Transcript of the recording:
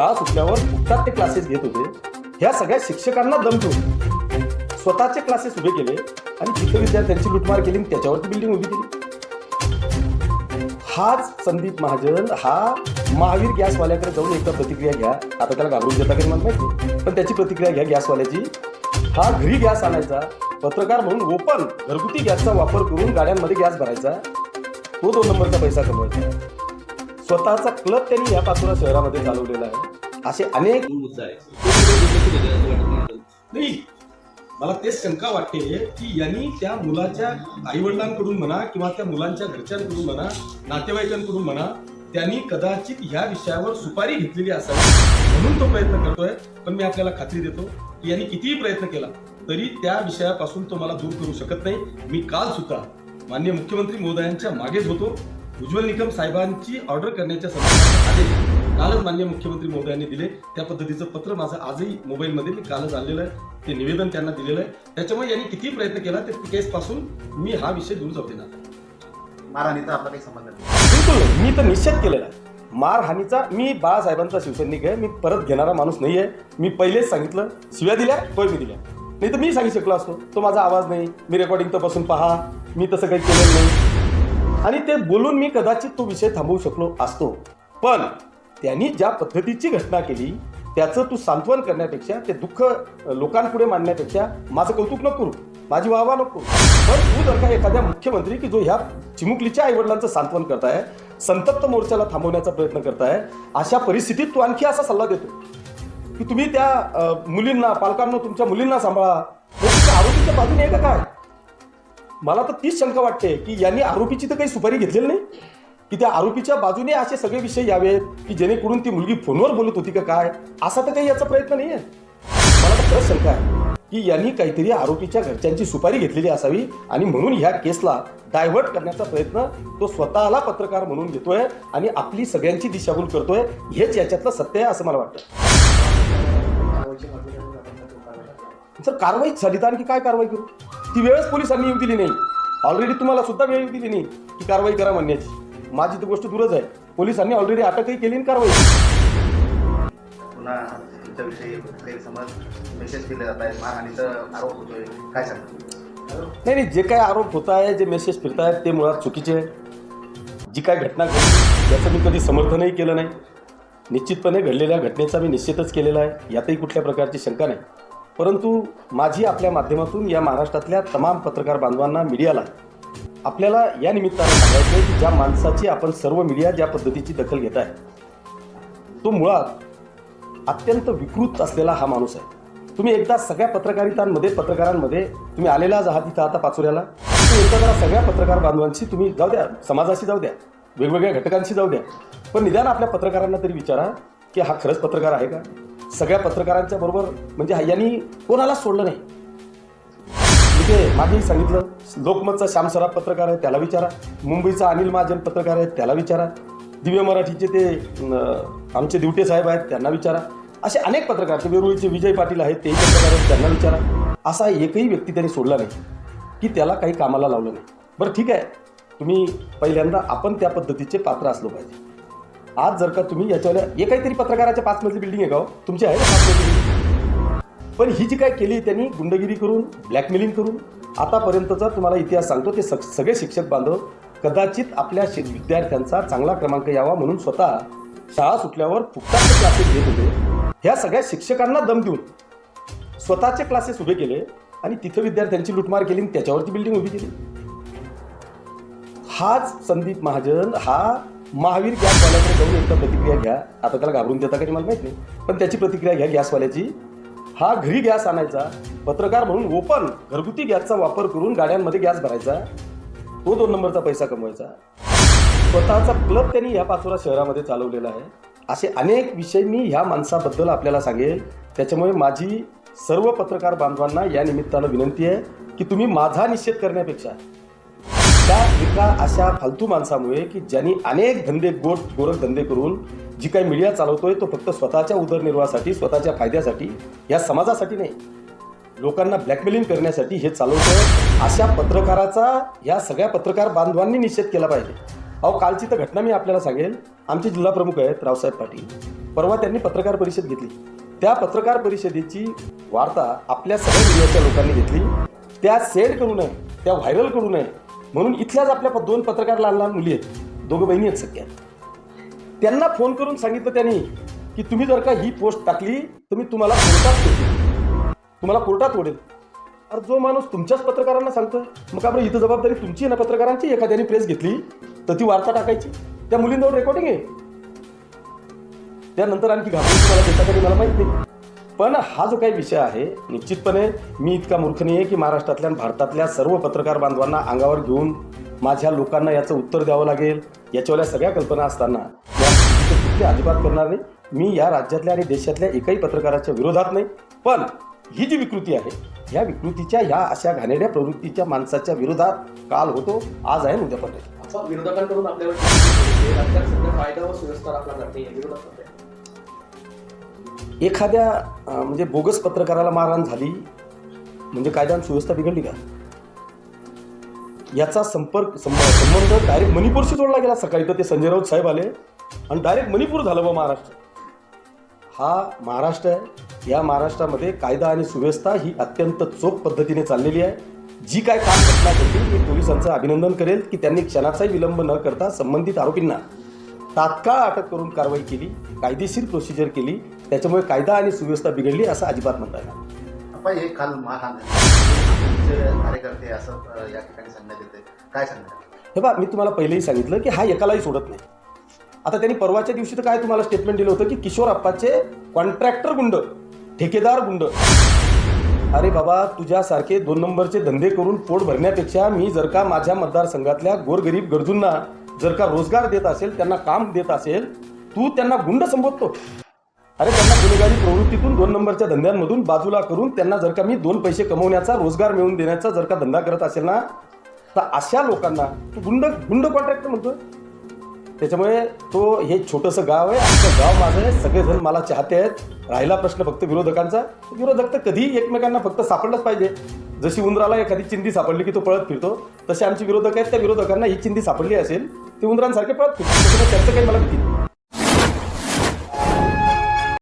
शाळा सुटल्यावर फुकटात ते क्लासेस घेत होते. ह्या सगळ्या शिक्षकांना दम ठेवून स्वतःचे क्लासेस उभे केले आणि तिथे विद्यार्थ्यांची लुटमार केली आणि त्याच्यावरती बिल्डिंग उभी केली. हाच संदीप महाजन हा महावीर गॅसवाल्याकडे जाऊन एकदा प्रतिक्रिया घ्या. आता त्याला घाबरून देता काही मला नाही. पण त्याची प्रतिक्रिया घ्या गॅसवाल्याची. हा घरी गॅस आणायचा. पत्रकार म्हणून ओपन घरगुती गॅसचा वापर करून गाड्यांमध्ये गॅस भरायचा. तो दोन नंबरचा पैसा कमवायचा. स्वतःचा क्लब त्यांनी या पाचोरा शहरामध्ये चालवलेला आहे. असे अनेक मुद्दा नाही मला तेच शंका वाटते की यांनी त्या मुलाच्या आईवडिलांकडून म्हणा किंवा त्या मुलांच्या घरच्यांकडून म्हणा नातेवाईकांकडून म्हणा त्यांनी कदाचित ह्या विषयावर सुपारी घेतलेली असावी म्हणून तो प्रयत्न करतोय. पण मी आपल्याला खात्री देतो की यांनी कितीही प्रयत्न केला तरी त्या विषयापासून तो मला दूर करू शकत नाही. मी काल सुद्धा माननीय मुख्यमंत्री महोदयांच्या मागेच होतो. उज्ज्वल निकम साहेबांची ऑर्डर करण्याच्या संदर्भात आदेश. कालच माननीय मुख्यमंत्री महोदयांनी दिले. त्या पद्धतीचं पत्र माझं आजही मोबाईलमध्ये मी कालच आणलेलं आहे. ते निवेदन त्यांना दिलेलं आहे. त्याच्यामुळे यांनी किती प्रयत्न केला त्या केस पासून मी हा विषय दूर जाऊ देणार नाही. मारहाणीचा आपला काही संबंध नाही. बिलकुल नाही. मी तर निश्चित केलेला आहे. मारहाणीचा मी बाळासाहेबांचा शिवसैनिक आहे. मी परत घेणारा माणूस नाही आहे. मी पहिलेच सांगितलं. शिव्या दिल्या होय मी दिल्या. नाही तर मी सांगू शकलो असतो. तो माझा आवाज नाही. मी रेकॉर्डिंग तपासून पहा. मी तसं काही केलेलं नाही. आणि ते बोलून मी कदाचित तो विषय थांबवू शकलो असतो. पण त्यांनी ज्या पद्धतीची घटना केली त्याचं तू सांत्वन करण्यापेक्षा ते दुःख लोकांपुढे मांडण्यापेक्षा माझं कौतुक नको करू. माझी वाहवा नको पण तू जर का एखाद्या मुख्यमंत्री की जो ह्या चिमुकलीच्या आईवडिलांचं सांत्वन करताय संतप्त मोर्चाला थांबवण्याचा प्रयत्न करताय अशा परिस्थितीत तू आणखी असा सल्ला देतो की तुम्ही त्या मुलींना पालकांना तुमच्या मुलींना सांभाळा. आरोपीच्या बाजूने आहे का काय? मला तर तीच शंका वाटते की यांनी आरोपीची तर काही सुपारी घेतलेली नाही. की त्या आरोपीच्या बाजूने असे सगळे विषय यावेत की जेणेकरून ती मुलगी फोनवर बोलत होती का काय? असा तर काही याचा प्रयत्न नाही आहे मला तर खरंच शंका आहे की यांनी काहीतरी आरोपीच्या घरच्यांची सुपारी घेतलेली असावी आणि म्हणून ह्या केसला डायव्हर्ट करण्याचा प्रयत्न तो स्वतःला पत्रकार म्हणून घेतोय आणि आपली सगळ्यांची दिशाभूल करतोय हेच याच्यातलं सत्य आहे असं मला वाटतं. सर कारवाई झाली तर आणखी काय कारवाई करू? ती वेळच पोलिसांनी येऊ दिली नाही. ऑलरेडी तुम्हाला सुद्धा वेळ येऊ दिली नाही की कारवाई करा म्हणण्याची. माझी तर गोष्ट दूरच आहे. पोलिसांनी ऑलरेडी अटकही केली आणि कारवाई केली. पुन्हा तुमच्याविषयी गैरसमज मेसेज केले जात आहेत. मारहाणीचा आरोप होतोय. काय सांगतो? नाही नाही जे काय आरोप होत आहे जे मेसेज फिरत आहेत ते मुळात चुकीचे आहे. जी काय घटना घडली त्याचं मी कधी समर्थनही केलं नाही. निश्चितपणे घडलेल्या घटनेचा मी निश्चितच केलेला आहे. यातही कुठल्या प्रकारची शंका नाही. परंतु माझी आपल्या माध्यमातून या महाराष्ट्रातल्या तमाम पत्रकार बांधवांना मीडियाला आपल्याला या निमित्तानं सांगायचं आहे की ज्या माणसाची आपण सर्व मीडिया ज्या पद्धतीची दखल घेत आहे तो मुळात अत्यंत विकृत असलेला हा माणूस आहे. तुम्ही एकदा सगळ्या पत्रकारितांमध्ये पत्रकारांमध्ये तुम्ही आलेलाच आहात इथं आता पाचोऱ्याला. तुम्ही एकदा जरा सगळ्या पत्रकार बांधवांशी तुम्ही जाऊ द्या समाजाशी जाऊ द्या वेगवेगळ्या घटकांशी जाऊ द्या. पण निदान आपल्या पत्रकारांना तरी विचारा की हा खरंच पत्रकार आहे का? सगळ्या पत्रकारांच्या बरोबर म्हणजे हा- यांनी कोणालाच सोडलं नाही? तिथे मागेही सांगितलं लोकमतचा श्यामसराफ पत्रकार आहे त्याला विचारा. मुंबईचा अनिल महाजन पत्रकार आहे त्याला विचारा. दिव्य मराठीचे ते आमचे दिवटे साहेब आहेत त्यांना विचारा. असे अनेक पत्रकार ते वेरुळीचे विजय पाटील आहेत तेही पत्रकार आहेत त्यांना विचारा. असा एकही व्यक्ती त्यांनी सोडला नाही की त्याला काही कामाला लावलं नाही. बरं ठीक आहे. तुम्ही पहिल्यांदा आपण त्या पद्धतीचे पात्र असलो पाहिजे. आज जर का तुम्ही याच्यावर हे काहीतरी पत्रकाराच्या पाच मजली बिल्डिंग आहे का हो? तुमची आहे ना पाच मजली बिल्डिंग? पण ही जी काय केली त्यांनी गुंडगिरी करून ब्लॅकमेलिंग करून आतापर्यंतचा तुम्हाला इतिहास सांगतो ते सग सगळे शिक्षक बांधव कदाचित आपल्या शि विद्यार्थ्यांचा चांगला क्रमांक यावा म्हणून स्वतः शाळा सुटल्यावर फुकटाचे क्लासेस घेत होते. ह्या सगळ्या शिक्षकांना दम देऊन स्वतःचे क्लासेस उभे केले आणि तिथं विद्यार्थ्यांची लुटमार केली आणि त्याच्यावरती बिल्डिंग उभी केली. हाच संदीप महाजन हा महावीर गॅसवाल्याकडे जाऊन एकदा प्रतिक्रिया घ्या. आता त्याला घाबरून देता का मला माहीत नाही. पण त्याची प्रतिक्रिया घ्या गॅसवाल्याची. हा घरी गॅस आणायचा पत्रकार म्हणून ओपन घरगुती गॅसचा वापर करून गाड्यांमध्ये गॅस भरायचा तो दोन नंबरचा पैसा कमवायचा. स्वतःचा क्लब त्यांनी ह्या पाचोरा शहरामध्ये चालवलेला आहे. असे अनेक विषय मी ह्या माणसाबद्दल आपल्याला सांगेल. त्याच्यामुळे माझी सर्व पत्रकार बांधवांना या निमित्तानं विनंती आहे की तुम्ही माझा निषेध करण्यापेक्षा त्या एका अशा फालतू माणसामुळे की ज्यांनी अनेक धंदे गोट गोरख धंदे करून जी काही मीडिया चालवतोय तो फक्त स्वतःच्या उदरनिर्वाहासाठी स्वतःच्या फायद्यासाठी या समाजासाठी नाही. लोकांना ब्लॅकमेलिंग करण्यासाठी हे चालवतोय. अशा पत्रकाराचा या सगळ्या पत्रकार बांधवांनी निषेध केला पाहिजे. अहो कालची तर घटना मी आपल्याला सांगेल. आमचे जिल्हा प्रमुख आहेत रावसाहेब पाटील. परवा त्यांनी पत्रकार परिषद घेतली. त्या पत्रकार परिषदेची वार्ता आपल्या सगळ्या मीडियाच्या लोकांनी घेतली. त्या सेंड करू नये त्या व्हायरल करू नये. म्हणून इथल्याच आपल्या प- दोन पत्रकार लहान लहान मुली आहेत. दोघं बहिणी आहेत सगळ्या त्यांना फोन करून सांगितलं त्यांनी की तुम्ही जर का ही पोस्ट टाकली तर मी तुम्हाला कोर्टात तुम्हाला कोर्टात ओढेल. अरे जो माणूस तुमच्याच पत्रकारांना सांगतो मग आपण इथं जबाबदारी तुमची आहे ना पत्रकारांची? एखाद्याने प्रेस घेतली तर ती वार्ता टाकायची. त्या मुलींवर रेकॉर्डिंग आहे. त्यानंतर आणखी घाबरून तुम्हाला देता कधी मला माहीत नाही. पण हा जो काही विषय आहे निश्चितपणे मी इतका मूर्ख नाही आहे की महाराष्ट्रातल्या भारतातल्या सर्व पत्रकार बांधवांना अंगावर घेऊन माझ्या लोकांना याचं उत्तर द्यावं लागेल याच्यावाल्या सगळ्या कल्पना असताना या अजिबात करणार नाही. मी या राज्यातल्या आणि देशातल्या एकही पत्रकाराच्या विरोधात नाही पण ही जी विकृती आहे ह्या विकृतीच्या ह्या अशा घाणेऱ्या प्रवृत्तीच्या माणसाच्या विरोधात काल होतो आज आहे उद्या पण विरोधकांकडून आपल्यावर फायदा व सुव्यवस्था राखला जात विरोधात एखाद्या म्हणजे बोगस पत्रकाराला मारहाण झाली म्हणजे कायदा सुव्यवस्था बिघडली का? याचा संपर्क संबंध डायरेक्ट मणिपूरशी जोडला गेला सकाळी. तर ते संजय राऊत साहेब आले आणि डायरेक्ट मणिपूर झालं बा महाराष्ट्र. हा महाराष्ट्र आहे. या महाराष्ट्रामध्ये कायदा आणि सुव्यवस्था ही अत्यंत चोख पद्धतीने चाललेली आहे. जी काय काम घटना घडली मी पोलिसांचं अभिनंदन करेल की त्यांनी क्षणाचाही विलंब न करता संबंधित आरोपींना तात्काळ अटक करून कारवाई केली कायदेशीर प्रोसिजर केली त्याच्यामुळे कायदा आणि सुव्यवस्था बिघडली असं अजिबात म्हणता येणार हे काल. तुमचे कार्यकर्ते असं या ठिकाणी सांगण्यात येते काय सांगण्यात हे बा मी तुम्हाला पहिलेही सांगितलं की हा एकालाही सोडत नाही. आता त्यांनी परवाच्या दिवशी तर काय तुम्हाला स्टेटमेंट दिलं होतं की किशोर अप्पाचे कॉन्ट्रॅक्टर गुंड ठेकेदार गुंड. अरे बाबा तुझ्यासारखे दोन नंबरचे धंदे करून पोट भरण्यापेक्षा मी जर का माझ्या मतदारसंघातल्या गोरगरीब गरजूंना जर का रोजगार देत असेल त्यांना काम देत असेल तू त्यांना गुंड संबोधतो. अरे त्यांना गुन्हेगारी प्रवृत्तीतून दोन नंबरच्या धंद्यांमधून बाजूला करून त्यांना जर का मी दोन पैसे कमवण्याचा रोजगार मिळवून देण्याचा जर का धंदा करत असेल ना तर अशा लोकांना तू गुंड गुंड कॉन्ट्रॅक्ट म्हणतो त्याच्यामुळे तो हे छोटंसं गाव आहे आमचं गाव माझं आहे सगळेजण मला चाहते आहेत. राहिला प्रश्न फक्त विरोधकांचा. विरोधक तर कधी एकमेकांना फक्त सापडलंच पाहिजे. जशी उंदराला एखादी चिंदी सापडली की तो पळत फिरतो तसे आमचे विरोधक आहेत. त्या विरोधकांना ही चिंदी सापडली असेल ते उंदरांसारखे पळत फिरतो त्याचं काही मला भीती